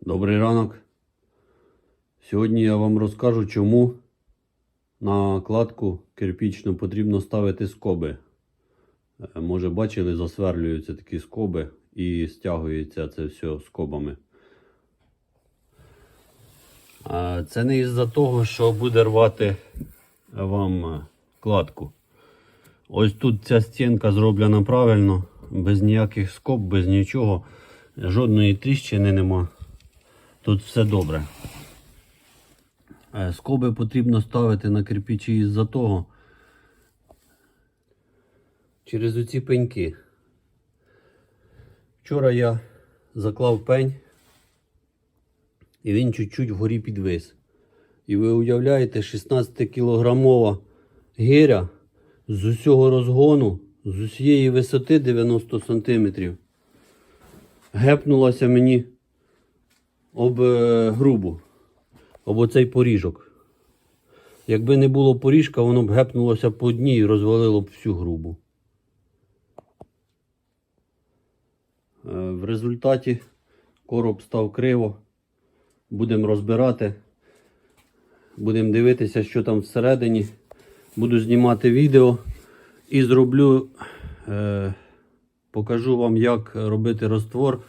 Добрий ранок. Сьогодні я вам розкажу, чому на кладку кирпічну потрібно ставити скоби. Е, Може, бачили, засверлюються такі скоби і стягується це все скобами. Це не із-за того, що буде рвати вам е, кладку. Ось тут ця стінка зроблена правильно, без ніяких скоб, без нічого. Жодної тріщини нема. Тут все добре. Е, Скоби потрібно ставити на кирпичі із-за того. Через оці пеньки. Вчора я заклав пень і він чуть-чуть вгорі підвис. І ви уявляєте, 16-кілограмова гиря з усього розгону, з усієї висоти 90 см гепнулася мені об е, грубу, об оцей поріжок. Якби не було поріжка, воно б гепнулося по дні і розвалило б всю грубу. Е, В результаті короб став криво. Будемо розбирати. Будемо дивитися, що там всередині. Буду знімати відео і зроблю, е, покажу вам, як робити роствор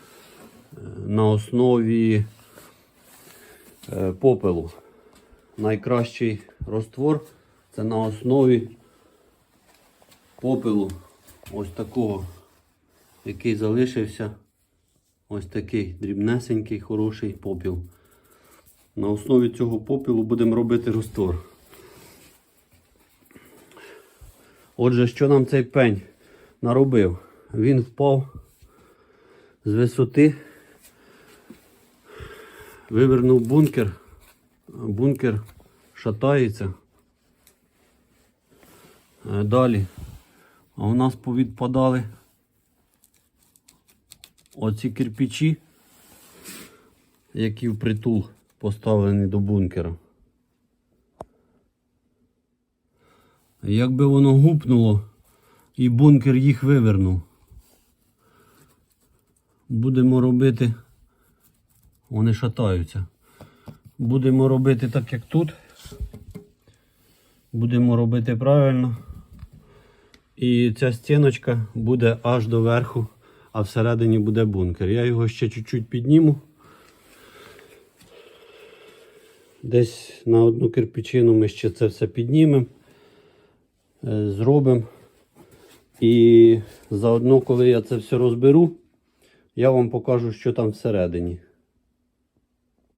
на основі попелу. Найкращий роствор це на основі попелу. Ось такого, який залишився. Ось такий дрібнесенький, хороший попіл. На основі цього попілу будемо робити роствор. Отже, що нам цей пень наробив? Він впав з висоти, вивернув бункер, бункер шатається. Е, Далі. А у нас повідпадали оці кирпичі, які впритул поставлені до бункера. Якби воно гупнуло і бункер їх вивернув. Будемо робити. Вони шатаються. Будемо робити так, як тут. Будемо робити правильно. І ця стіночка буде аж до верху, а всередині буде бункер. Я його ще чуть-чуть підніму. Десь на одну кирпичину ми ще це все піднімемо, е, зробимо. І заодно, коли я це все розберу, я вам покажу, що там всередині.